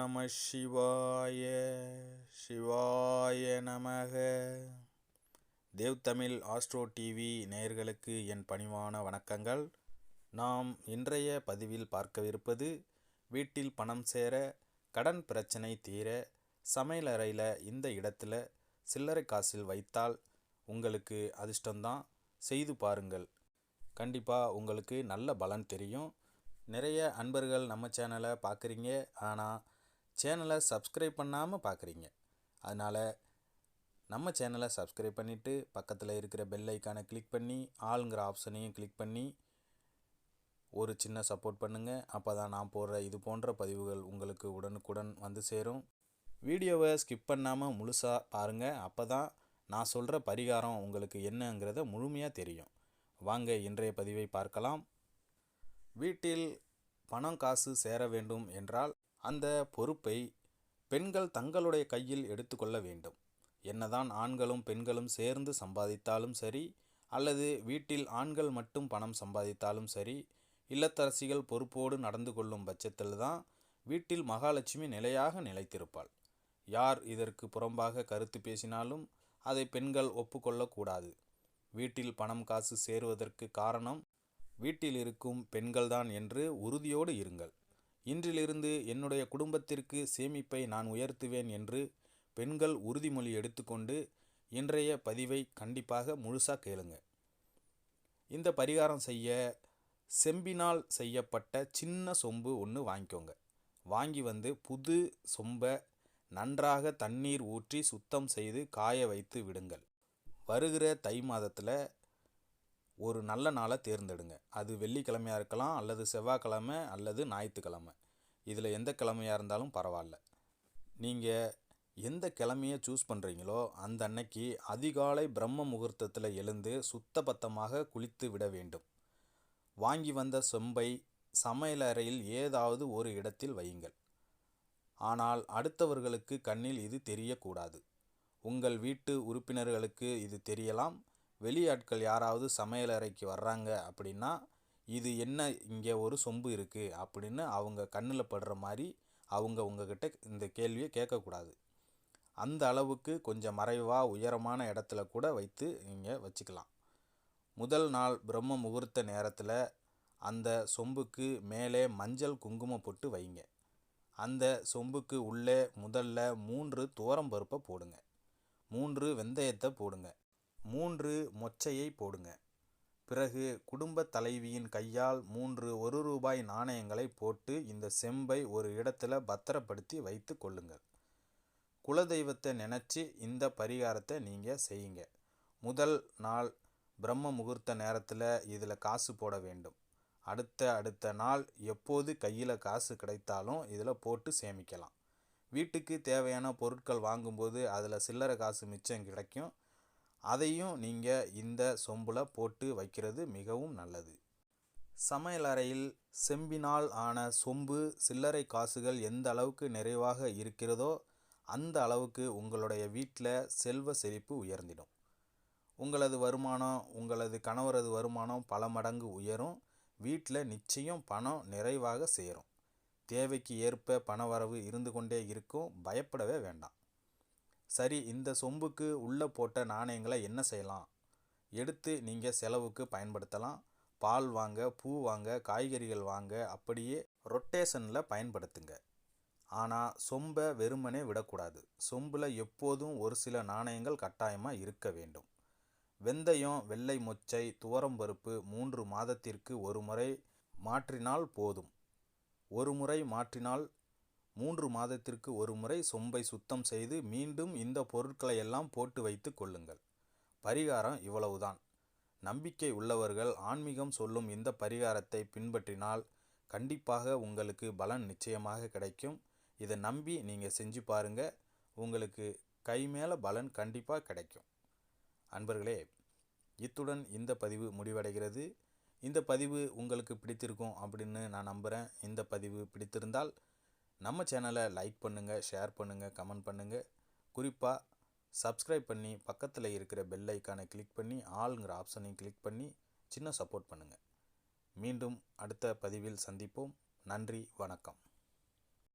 நம சிவாய சிவாய நமக. தேவ் தமிழ் ஆஸ்ட்ரோ டிவி நேயர்களுக்கு என் பணிவான வணக்கங்கள். நாம் இன்றைய பதிவில் பார்க்கவிருப்பது வீட்டில் பணம் சேர கடன் பிரச்சனை தீர சமையலறையில் இந்த இடத்துல சில்லறை காசில் வைத்தால் உங்களுக்கு அதிர்ஷ்டம்தான். செய்து பாருங்கள். கண்டிப்பாக உங்களுக்கு நல்ல பலன் தெரியும். நிறைய அன்பர்கள் நம்ம சேனலை பார்க்குறீங்க. ஆனால் சேனலை சப்ஸ்கிரைப் பண்ணாமல் பார்க்குறீங்க அதனால் நம்ம சேனலை சப்ஸ்கிரைப் பண்ணிவிட்டு பக்கத்தில் இருக்கிற பெல் ஐக்கானை கிளிக் பண்ணி ஆளுங்கிற ஆப்ஷனையும் கிளிக் பண்ணி ஒரு சின்ன சப்போர்ட் பண்ணுங்கள் அப்போ தான் நான் போடுற இது போன்ற பதிவுகள் உங்களுக்கு உடனுக்குடன் வந்து சேரும். வீடியோவை ஸ்கிப் பண்ணாமல் முழுசாக பாருங்கள் அப்போ தான் நான் சொல்கிற பரிகாரம் உங்களுக்கு என்னங்கிறத முழுமையாக தெரியும். வாங்க இன்றைய பதிவை பார்க்கலாம். வீட்டில் பணம் காசு சேர வேண்டும் என்றால் அந்த பொறுப்பை பெண்கள் தங்களுடைய கையில் எடுத்துக்கொள்ள வேண்டும். என்னதான் ஆண்களும் பெண்களும் சேர்ந்து சம்பாதித்தாலும் சரி அல்லது வீட்டில் ஆண்கள் மட்டும் பணம் சம்பாதித்தாலும் சரி இல்லத்தரசிகள் பொறுப்போடு நடந்து கொள்ளும் பட்சத்தில் தான் வீட்டில் மகாலட்சுமி நிலையாக நிலைத்திருப்பாள். யார் இதற்கு புறம்பாக கருத்து பேசினாலும் அதை பெண்கள் ஒப்புக்கொள்ளக்கூடாது வீட்டில் பணம் காசு சேருவதற்கு காரணம் வீட்டில் இருக்கும் பெண்கள்தான் என்று உறுதியோடு இருங்கள். இன்றிலிருந்து என்னுடைய குடும்பத்திற்கு சேமிப்பை நான் உயர்த்துவேன் என்று பெண்கள் உறுதிமொழி எடுத்துக்கொண்டு இன்றைய பதிவை கண்டிப்பாக முழுசாக கேளுங்க. இந்த பரிகாரம் செய்ய செம்பினால் செய்யப்பட்ட சின்ன சொம்பு ஒன்று வாங்கிக்கோங்க. வாங்கி வந்து புது சொம்பை நன்றாக தண்ணீர் ஊற்றி சுத்தம் செய்து காய வைத்து விடுங்கள். வருகிற தை மாதத்தில் ஒரு நல்ல நாளை தேர்ந்தெடுங்க. அது வெள்ளிக்கிழமையாக இருக்கலாம் அல்லது செவ்வாய்க்கிழமை அல்லது ஞாயிற்றுக்கிழமை. இதில் எந்த கிழமையாக இருந்தாலும் பரவாயில்ல. நீங்கள் எந்த கிழமையை சூஸ் பண்ணுறீங்களோ அந்த அன்னைக்கு அதிகாலை பிரம்ம முகூர்த்தத்தில் எழுந்து சுத்தபத்தமாக குளித்து விட வேண்டும். வாங்கி வந்த சொம்பை சமையலறையில் ஏதாவது ஒரு இடத்தில் வையுங்கள். ஆனால் அடுத்தவர்களுக்கு கண்ணில் இது தெரியக்கூடாது. உங்கள் வீட்டு உறுப்பினர்களுக்கு இது தெரியலாம் வெளியாட்கள் யாராவது சமையலறைக்கு வர்றாங்க அப்படின்னா இது என்ன இங்கே ஒரு சொம்பு இருக்குது அப்படின்னு அவங்க கண்ணில் படுற மாதிரி அவங்க உங்ககிட்ட இந்த கேள்வியை கேட்கக்கூடாது. அந்த அளவுக்கு கொஞ்சம் மறைவாக உயரமான இடத்துல கூட வைத்து நீங்கள் வச்சுக்கலாம். முதல் நாள் பிரம்ம முகூர்த்த நேரத்தில் அந்த சொம்புக்கு மேலே மஞ்சள் குங்குமம் போட்டு வைங்க. அந்த சொம்புக்கு உள்ளே முதல்ல மூன்று துவரம் பருப்பை போடுங்க. மூன்று வெந்தயத்தை போடுங்க. மூன்று மொச்சையை போடுங்க. பிறகு குடும்ப தலைவியின் கையால் மூன்று ஒரு ரூபாய் நாணயங்களை போட்டு இந்த செம்பை ஒரு இடத்துல பத்திரப்படுத்தி வைத்து கொள்ளுங்கள். குலதெய்வத்தை நினச்சி இந்த பரிகாரத்தை நீங்கள் செய்யுங்க. முதல் நாள் பிரம்ம முகூர்த்த நேரத்தில் இதில் காசு போட வேண்டும். அடுத்த அடுத்த நாள் எப்போது கையில் காசு கிடைத்தாலும் இதில் போட்டு சேமிக்கலாம். வீட்டுக்கு தேவையான பொருட்கள் வாங்கும்போது அதில் சில்லறை காசு மிச்சம் கிடைக்கும். அதையும் நீங்கள் இந்த சொம்பில் போட்டு வைக்கிறது மிகவும் நல்லது. சமையலறையில் செம்பினால் ஆன சொம்பு சில்லறை காசுகள் எந்த அளவுக்கு நிறைவாக இருக்கிறதோ அந்த அளவுக்கு உங்களுடைய வீட்டில் செல்வ செழிப்பு உயர்ந்திடும். உங்களது வருமானம் உங்களது கணவரது வருமானம் பல மடங்கு உயரும். வீட்டில் நிச்சயம் பணம் நிறைவாக சேரும். தேவைக்கு ஏற்ப பணவரவு இருந்து கொண்டே இருக்கும். பயப்படவே வேண்டாம். சரி இந்த சொம்புக்கு உள்ளே போட்ட நாணயங்களை என்ன செய்யலாம்? எடுத்து நீங்கள் செலவுக்கு பயன்படுத்தலாம். பால் வாங்க பூ வாங்க காய்கறிகள் வாங்க அப்படியே ரொட்டேஷனில் பயன்படுத்துங்க. ஆனால் சொம்பை வெறுமனே விடக்கூடாது. சொம்பில் எப்போதும் ஒரு சில நாணயங்கள் கட்டாயமாக இருக்க வேண்டும். வெந்தயம் வெள்ளை மொச்சை துவரம்பருப்பு மூன்று மாதத்திற்கு ஒரு முறை மாற்றினால் போதும். ஒரு முறை மாற்றினால் மூன்று மாதத்திற்கு ஒரு முறை சொம்பை சுத்தம் செய்து மீண்டும் இந்த பொருட்களை எல்லாம் போட்டு வைத்து கொள்ளுங்கள். பரிகாரம் இவ்வளவுதான். நம்பிக்கை உள்ளவர்கள் ஆன்மீகம் சொல்லும் இந்த பரிகாரத்தை பின்பற்றினால் கண்டிப்பாக உங்களுக்கு பலன் நிச்சயமாக கிடைக்கும். இதை நம்பி நீங்கள் செஞ்சு பாருங்கள் உங்களுக்கு கை மேலே பலன் கண்டிப்பாக கிடைக்கும். அன்பர்களே இத்துடன் இந்த பதிவு முடிவடைகிறது. இந்த பதிவு உங்களுக்கு பிடித்திருக்கும் அப்படின்னு நான் நம்புகிறேன் இந்த பதிவு பிடித்திருந்தால் நம்ம சேனலை லைக் பண்ணுங்கள் ஷேர் பண்ணுங்கள் கமெண்ட் பண்ணுங்கள் குறிப்பாக சப்ஸ்கிரைப் பண்ணி பக்கத்தில் இருக்கிற பெல் ஐக்கானை கிளிக் பண்ணி ஆளுங்கிற ஆப்ஷனையும் கிளிக் பண்ணி சின்ன சப்போர்ட் பண்ணுங்கள் மீண்டும் அடுத்த பதிவில் சந்திப்போம். நன்றி வணக்கம்.